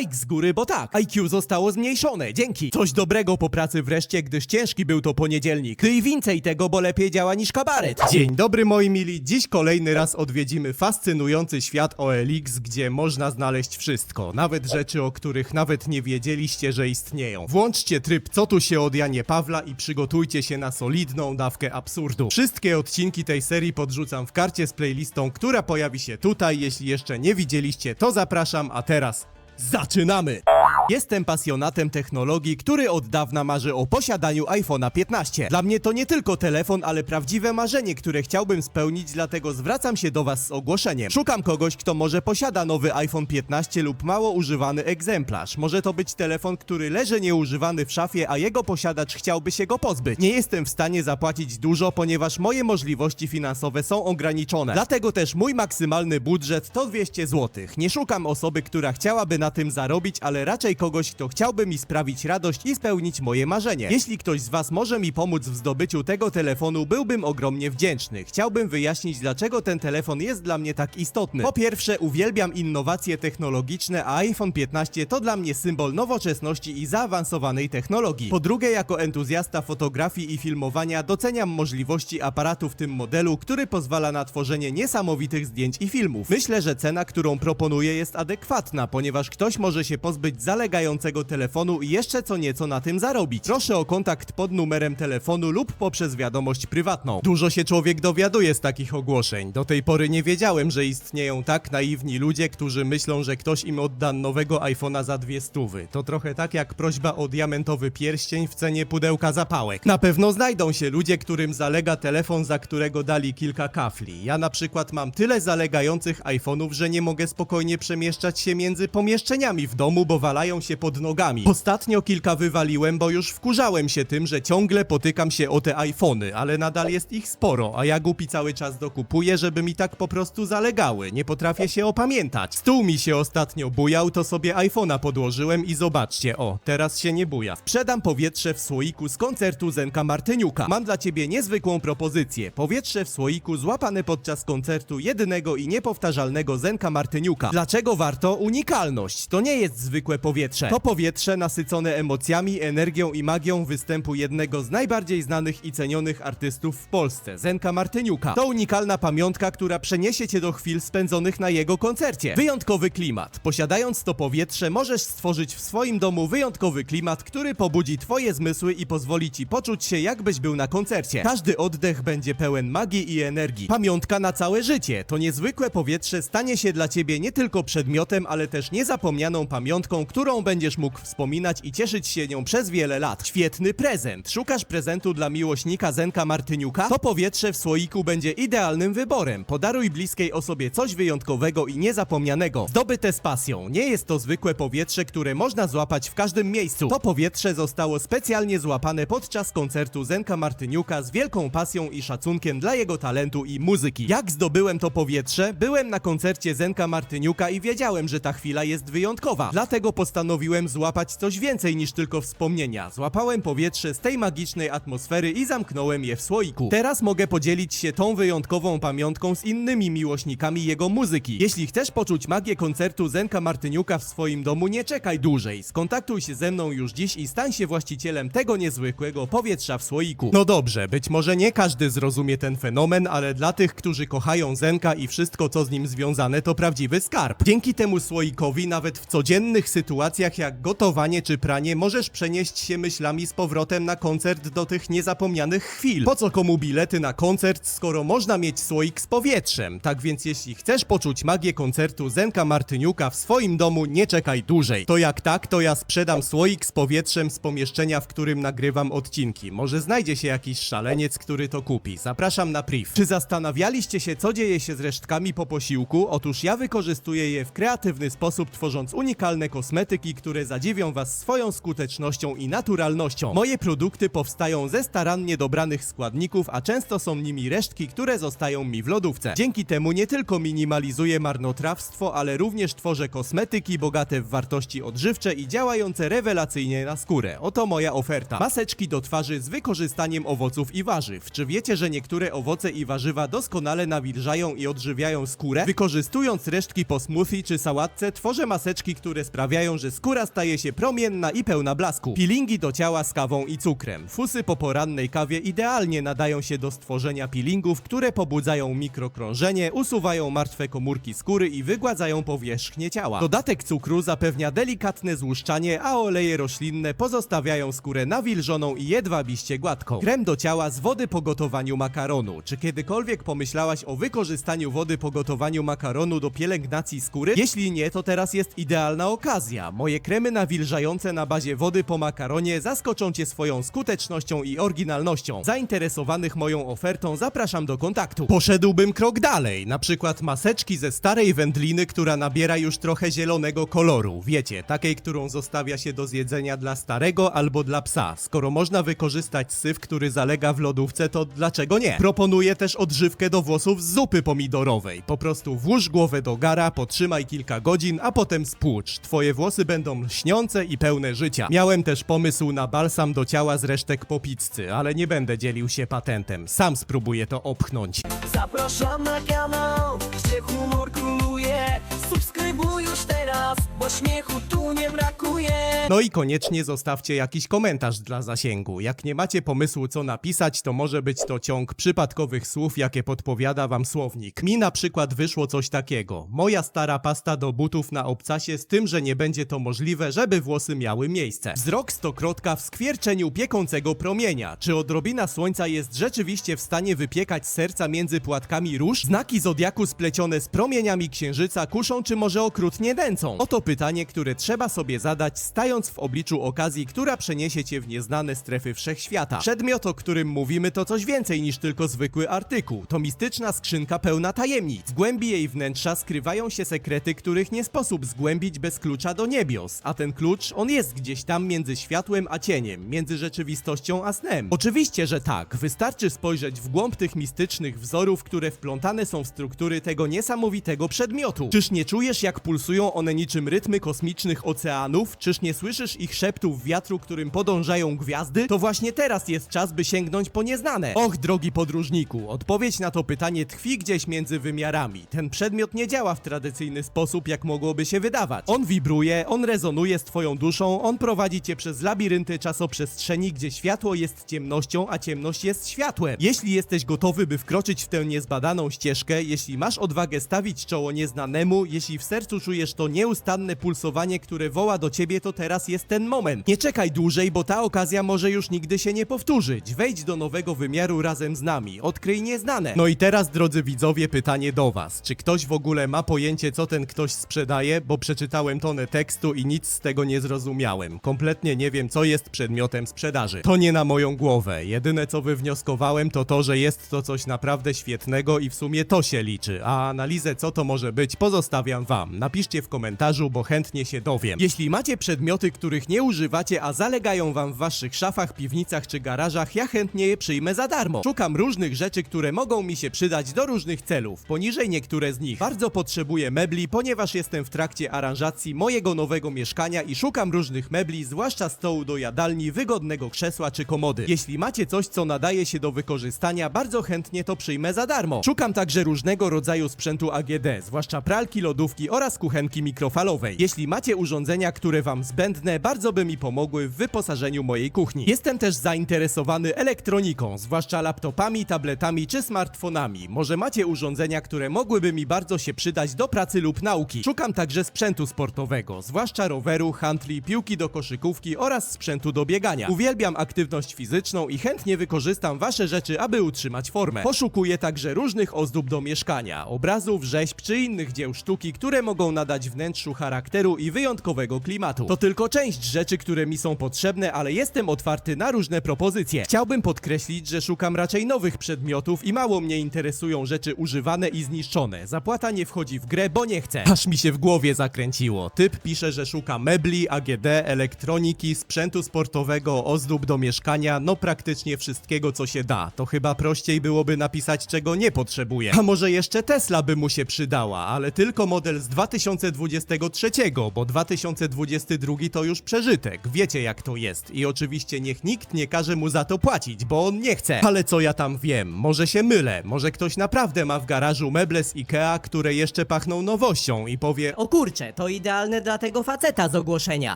Like z góry, bo tak. IQ zostało zmniejszone, dzięki. Coś dobrego po pracy wreszcie, gdyż ciężki był to poniedzielnik. Ty i więcej tego, bo lepiej działa niż kabaret. Dzień dobry moi mili, dziś kolejny raz odwiedzimy fascynujący świat OLX, gdzie można znaleźć wszystko. Nawet rzeczy, o których nawet nie wiedzieliście, że istnieją. Włączcie tryb co tu się od Janie Pawla i przygotujcie się na solidną dawkę absurdu. Wszystkie odcinki tej serii podrzucam w karcie z playlistą, która pojawi się tutaj. Jeśli jeszcze nie widzieliście, to zapraszam, a teraz zaczynamy! Jestem pasjonatem technologii, który od dawna marzy o posiadaniu iPhone'a 15. Dla mnie to nie tylko telefon, ale prawdziwe marzenie, które chciałbym spełnić, dlatego zwracam się do Was z ogłoszeniem. Szukam kogoś, kto może posiada nowy iPhone 15 lub mało używany egzemplarz. Może to być telefon, który leży nieużywany w szafie, a jego posiadacz chciałby się go pozbyć. Nie jestem w stanie zapłacić dużo, ponieważ moje możliwości finansowe są ograniczone. Dlatego też mój maksymalny budżet to 200 zł. Nie szukam osoby, która chciałaby na tym zarobić, ale raczej kogoś, kto chciałby mi sprawić radość i spełnić moje marzenie. Jeśli ktoś z Was może mi pomóc w zdobyciu tego telefonu, byłbym ogromnie wdzięczny. Chciałbym wyjaśnić, dlaczego ten telefon jest dla mnie tak istotny. Po pierwsze, uwielbiam innowacje technologiczne, a iPhone 15 to dla mnie symbol nowoczesności i zaawansowanej technologii. Po drugie, jako entuzjasta fotografii i filmowania doceniam możliwości aparatu w tym modelu, który pozwala na tworzenie niesamowitych zdjęć i filmów. Myślę, że cena, którą proponuję jest adekwatna, ponieważ ktoś może się pozbyć zalegającego telefonu i jeszcze co nieco na tym zarobić. Proszę o kontakt pod numerem telefonu lub poprzez wiadomość prywatną. Dużo się człowiek dowiaduje z takich ogłoszeń. Do tej pory nie wiedziałem, że istnieją tak naiwni ludzie, którzy myślą, że ktoś im odda nowego iPhone'a za dwie stówy. To trochę tak jak prośba o diamentowy pierścień w cenie pudełka zapałek. Na pewno znajdą się ludzie, którym zalega telefon, za którego dali kilka kafli. Ja na przykład mam tyle zalegających iPhone'ów, że nie mogę spokojnie przemieszczać się między pomieszczeniami w domu, bo walają się pod nogami. Ostatnio kilka wywaliłem, bo już wkurzałem się tym, że ciągle potykam się o te iPhony, ale nadal jest ich sporo, a ja głupi cały czas dokupuję, żeby mi tak po prostu zalegały. Nie potrafię się opamiętać. Stół mi się ostatnio bujał, to sobie iPhone'a podłożyłem i zobaczcie, o, teraz się nie buja. Sprzedam powietrze w słoiku z koncertu Zenka Martyniuka. Mam dla ciebie niezwykłą propozycję. Powietrze w słoiku złapane podczas koncertu jedynego i niepowtarzalnego Zenka Martyniuka. Dlaczego warto? Unikalność. To nie jest zwykłe powietrze. To powietrze nasycone emocjami, energią i magią występu jednego z najbardziej znanych i cenionych artystów w Polsce, Zenka Martyniuka. To unikalna pamiątka, która przeniesie cię do chwil spędzonych na jego koncercie. Wyjątkowy klimat. Posiadając to powietrze, możesz stworzyć w swoim domu wyjątkowy klimat, który pobudzi twoje zmysły i pozwoli ci poczuć się jakbyś był na koncercie. Każdy oddech będzie pełen magii i energii. Pamiątka na całe życie. To niezwykłe powietrze stanie się dla ciebie nie tylko przedmiotem, ale też niezapomnianą pamiątką, którą będziesz mógł wspominać i cieszyć się nią przez wiele lat. Świetny prezent. Szukasz prezentu dla miłośnika Zenka Martyniuka? To powietrze w słoiku będzie idealnym wyborem. Podaruj bliskiej osobie coś wyjątkowego i niezapomnianego. Zdobyte z pasją. Nie jest to zwykłe powietrze, które można złapać w każdym miejscu. To powietrze zostało specjalnie złapane podczas koncertu Zenka Martyniuka z wielką pasją i szacunkiem dla jego talentu i muzyki. Jak zdobyłem to powietrze? Byłem na koncercie Zenka Martyniuka i wiedziałem, że ta chwila jest wyjątkowa. Dlatego postanowiłem złapać coś więcej niż tylko wspomnienia. Złapałem powietrze z tej magicznej atmosfery i zamknąłem je w słoiku. Teraz mogę podzielić się tą wyjątkową pamiątką z innymi miłośnikami jego muzyki. Jeśli chcesz poczuć magię koncertu Zenka Martyniuka w swoim domu, nie czekaj dłużej. Skontaktuj się ze mną już dziś i stań się właścicielem tego niezwykłego powietrza w słoiku. No dobrze, być może nie każdy zrozumie ten fenomen, ale dla tych, którzy kochają Zenka i wszystko co z nim związane, to prawdziwy skarb. Dzięki temu słoikowi nawet w codziennych sytuacjach jak gotowanie czy pranie możesz przenieść się myślami z powrotem na koncert do tych niezapomnianych chwil. Po co komu bilety na koncert, skoro można mieć słoik z powietrzem? Tak więc jeśli chcesz poczuć magię koncertu Zenka Martyniuka w swoim domu, nie czekaj dłużej. To jak tak, to ja sprzedam słoik z powietrzem z pomieszczenia, w którym nagrywam odcinki. Może znajdzie się jakiś szaleniec, który to kupi. Zapraszam na priv. Czy zastanawialiście się, co dzieje się z resztkami po posiłku? Otóż ja wykorzystuję je w kreatywny sposób, tworząc unikalne kosmetyki, które zadziwią was swoją skutecznością i naturalnością. Moje produkty powstają ze starannie dobranych składników, a często są nimi resztki, które zostają mi w lodówce. Dzięki temu nie tylko minimalizuję marnotrawstwo, ale również tworzę kosmetyki bogate w wartości odżywcze i działające rewelacyjnie na skórę. Oto moja oferta. Maseczki do twarzy z wykorzystaniem owoców i warzyw. Czy wiecie, że niektóre owoce i warzywa doskonale nawilżają i odżywiają skórę? Wykorzystując resztki po smoothie czy sałatce, tworzę maseczki, które sprawiają, że skóra staje się promienna i pełna blasku. Peelingi do ciała z kawą i cukrem. Fusy po porannej kawie idealnie nadają się do stworzenia peelingów, które pobudzają mikrokrążenie, usuwają martwe komórki skóry i wygładzają powierzchnię ciała. Dodatek cukru zapewnia delikatne złuszczanie, a oleje roślinne pozostawiają skórę nawilżoną i jedwabiście gładką. Krem do ciała z wody po gotowaniu makaronu. Czy kiedykolwiek pomyślałaś o wykorzystaniu wody po gotowaniu makaronu do pielęgnacji skóry? Jeśli nie, to teraz jest idealna okazja. Moje kremy nawilżające na bazie wody po makaronie zaskoczą Cię swoją skutecznością i oryginalnością. Zainteresowanych moją ofertą zapraszam do kontaktu. Poszedłbym krok dalej, na przykład maseczki ze starej wędliny, która nabiera już trochę zielonego koloru. Wiecie, takiej, którą zostawia się do zjedzenia dla starego albo dla psa. Skoro można wykorzystać syf, który zalega w lodówce, to dlaczego nie? Proponuję też odżywkę do włosów z zupy pomidorowej. Po prostu włóż głowę do gara, potrzymaj kilka godzin, a potem spłucz. Twoje włosy będą lśniące i pełne życia. Miałem też pomysł na balsam do ciała z resztek po pizzy, ale nie będę dzielił się patentem. Sam spróbuję to opchnąć. Zapraszam na kanał, gdzie humor króluje Subskrybuj już teraz, bo śmiechu tu nie brakuje No i koniecznie zostawcie jakiś komentarz dla zasięgu. Jak nie macie pomysłu co napisać, to może być to ciąg przypadkowych słów, jakie podpowiada wam słownik. Mi na przykład wyszło coś takiego. Moja stara pasta do butów na obcasie z tym, że nie będzie to możliwe, żeby włosy miały miejsce. Wzrok stokrotka w skwierczeniu piekącego promienia. Czy odrobina słońca jest rzeczywiście w stanie wypiekać serca między płatkami róż? Znaki zodiaku splecione z promieniami księżyca kuszą, czy może okrutnie nęcą? Oto pytanie, które trzeba sobie zadać, stając w obliczu okazji, która przeniesie cię w nieznane strefy wszechświata. Przedmiot, o którym mówimy, to coś więcej niż tylko zwykły artykuł. To mistyczna skrzynka pełna tajemnic. W głębi jej wnętrza skrywają się sekrety, których nie sposób zgłębić bez klucza do niebios. A ten klucz, on jest gdzieś tam między światłem a cieniem, między rzeczywistością a snem. Oczywiście, że tak. Wystarczy spojrzeć w głąb tych mistycznych wzorów, które wplątane są w struktury tego niesamowitego przedmiotu. Czyż nie czujesz, jak pulsują one niczym rytmy kosmicznych oceanów? Czyż nie słyszysz ich szeptów wiatru, którym podążają gwiazdy? To właśnie teraz jest czas, by sięgnąć po nieznane. Och, drogi podróżniku, odpowiedź na to pytanie tkwi gdzieś między wymiarami. Ten przedmiot nie działa w tradycyjny sposób, jak mogłoby się wydawać. On wibruje, on rezonuje z twoją duszą, on prowadzi cię przez labirynty czasoprzestrzeni, gdzie światło jest ciemnością, a ciemność jest światłem. Jeśli jesteś gotowy, by wkroczyć w tę niezbadaną ścieżkę, jeśli masz odwagę stawić czoło nieznanemu, jeśli w sercu czujesz to nieustanne pulsowanie, które woła do ciebie, to teraz jest ten moment. Nie czekaj dłużej, bo ta okazja może już nigdy się nie powtórzyć. Wejdź do nowego wymiaru razem z nami. Odkryj nieznane. No i teraz, drodzy widzowie, pytanie do was. Czy ktoś w ogóle ma pojęcie, co ten ktoś sprzedaje? Bo przeczytałem tonę tekstu i nic z tego nie zrozumiałem. Kompletnie nie wiem, co jest przedmiotem sprzedaży. To nie na moją głowę. Jedyne, co wywnioskowałem, to to, że jest to coś naprawdę świetnego i w sumie to się liczy. A analizę, co to może być, pozostawiam wam. Napiszcie w komentarzu, bo chętnie się dowiem. Jeśli macie przedmioty, których nie używacie, a zalegają wam w waszych szafach, piwnicach czy garażach, ja chętnie je przyjmę za darmo. Szukam różnych rzeczy, które mogą mi się przydać do różnych celów. Poniżej niektóre z nich. Bardzo potrzebuję mebli, ponieważ jestem w trakcie aranżacji mojego nowego mieszkania i szukam różnych mebli, zwłaszcza stołu do jadalni, wygodnego krzesła czy komody. Jeśli macie coś, co nadaje się do wykorzystania, bardzo chętnie to przyjmę za darmo. Szukam także różnego rodzaju sprzętu AGD, zwłaszcza pralki, lodówki oraz kuchenki mikrofalowej. Jeśli macie urządzenia, które wam zbędne, bardzo by mi pomogły w wyposażeniu mojej kuchni. Jestem też zainteresowany elektroniką, zwłaszcza laptopami, tabletami czy smartfonami. Może macie urządzenia, które mogłyby mi bardzo się przydać do pracy lub nauki. Szukam także sprzętu sportowego, zwłaszcza roweru, handli, piłki do koszykówki oraz sprzętu do biegania. Uwielbiam aktywność fizyczną i chętnie wykorzystam wasze rzeczy, aby utrzymać formę. Poszukuję także różnych ozdób do mieszkania, obrazów, rzeźb czy innych dzieł sztuki, które mogą nadać wnętrzu charakteru i wyjątkowego klimatu. To tylko część rzeczy, które mi są potrzebne, ale jestem otwarty na różne propozycje. Chciałbym podkreślić, że szukam raczej nowych przedmiotów i mało mnie interesują rzeczy używane i zniszczone. Zapłata nie wchodzi w grę, bo nie chcę. Aż mi się w głowie zakręciło. Typ pisze, że szuka mebli, AGD, elektroniki, sprzętu sportowego, ozdób do mieszkania, no praktycznie wszystkiego, co się da. To chyba prościej byłoby napisać, czego nie potrzebuje. A może jeszcze Tesla by mu się przydała, ale tylko model z 2023, bo 2022 to już przeżytek. Wiecie jak to jest. I oczywiście niech nikt nie każe mu za to płacić, bo on nie chce. Ale co ja tam wiem? Może się mylę. Może ktoś naprawdę ma w garażu meble z Ikea, które jeszcze pachną nowością i powie O kurcze, to idealne dla tego faceta z ogłoszenia.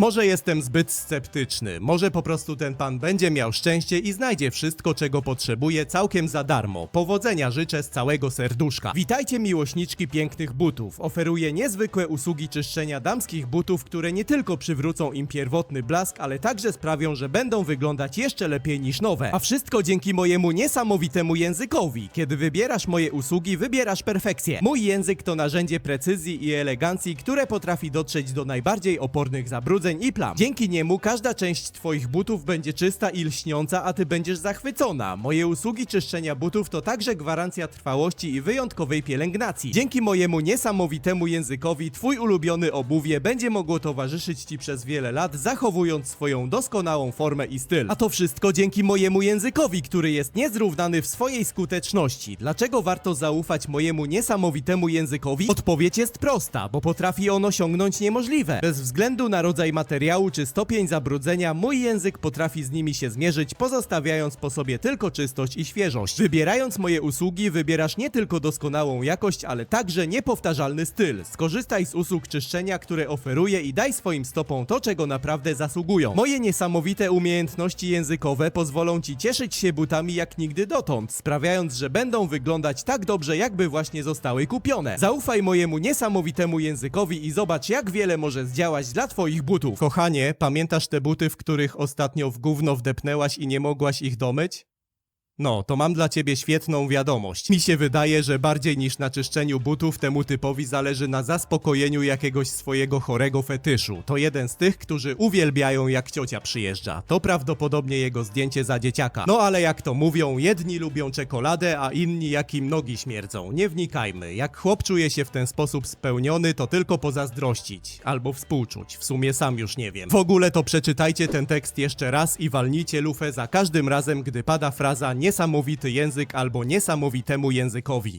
Może jestem zbyt sceptyczny, może po prostu ten pan będzie miał szczęście i znajdzie wszystko, czego potrzebuje całkiem za darmo. Powodzenia życzę z całego serduszka. Witajcie miłośniczki pięknych butów. Oferuję niezwykłe usługi czyszczenia damskich butów, które nie tylko przywrócą im pierwotny blask, ale także sprawią, że będą wyglądać jeszcze lepiej niż nowe. A wszystko dzięki mojemu niesamowitemu językowi. Kiedy wybierasz moje usługi, wybierasz perfekcję. Mój język to narzędzie precyzji i elegancji, które potrafi dotrzeć do najbardziej opornych zabrudzeń i plam. Dzięki niemu każda część twoich butów będzie czysta i lśniąca, a ty będziesz zachwycona. Moje usługi czyszczenia butów to także gwarancja trwałości i wyjątkowej pielęgnacji. Dzięki mojemu niesamowitemu językowi twój ulubiony obuwie będzie mogło towarzyszyć ci przez wiele lat, zachowując swoją doskonałą formę i styl. A to wszystko dzięki mojemu językowi, który jest niezrównany w swojej skuteczności. Dlaczego warto zaufać mojemu niesamowitemu językowi? Odpowiedź jest prosta, bo potrafi on osiągnąć niemożliwe. Bez względu na rodzaj materiału czy stopień zabrudzenia, mój język potrafi z nimi się zmierzyć, pozostawiając po sobie tylko czystość i świeżość. Wybierając moje usługi, wybierasz nie tylko doskonałą jakość, ale także niepowtarzalny styl. Skorzystaj z usług czyszczenia, które oferuję i daj swoim stopom to, czego naprawdę zasługują. Moje niesamowite umiejętności językowe pozwolą ci cieszyć się butami jak nigdy dotąd, sprawiając, że będą wyglądać tak dobrze, jakby właśnie zostały kupione. Zaufaj mojemu niesamowitemu językowi i zobacz, jak wiele może zdziałać dla twoich butów. Kochanie, pamiętasz te buty, w których ostatnio w gówno wdepnęłaś i nie mogłaś ich domyć? No, to mam dla ciebie świetną wiadomość. Mi się wydaje, że bardziej niż na czyszczeniu butów temu typowi zależy na zaspokojeniu jakiegoś swojego chorego fetyszu. To jeden z tych, którzy uwielbiają jak ciocia przyjeżdża. To prawdopodobnie jego zdjęcie za dzieciaka. No ale jak to mówią, jedni lubią czekoladę, a inni jak im nogi śmierdzą. Nie wnikajmy. Jak chłop czuje się w ten sposób spełniony, to tylko pozazdrościć. Albo współczuć. W sumie sam już nie wiem. W ogóle to przeczytajcie ten tekst jeszcze raz i walnijcie lufę za każdym razem, gdy pada fraza niesamowity język albo niesamowitemu językowi.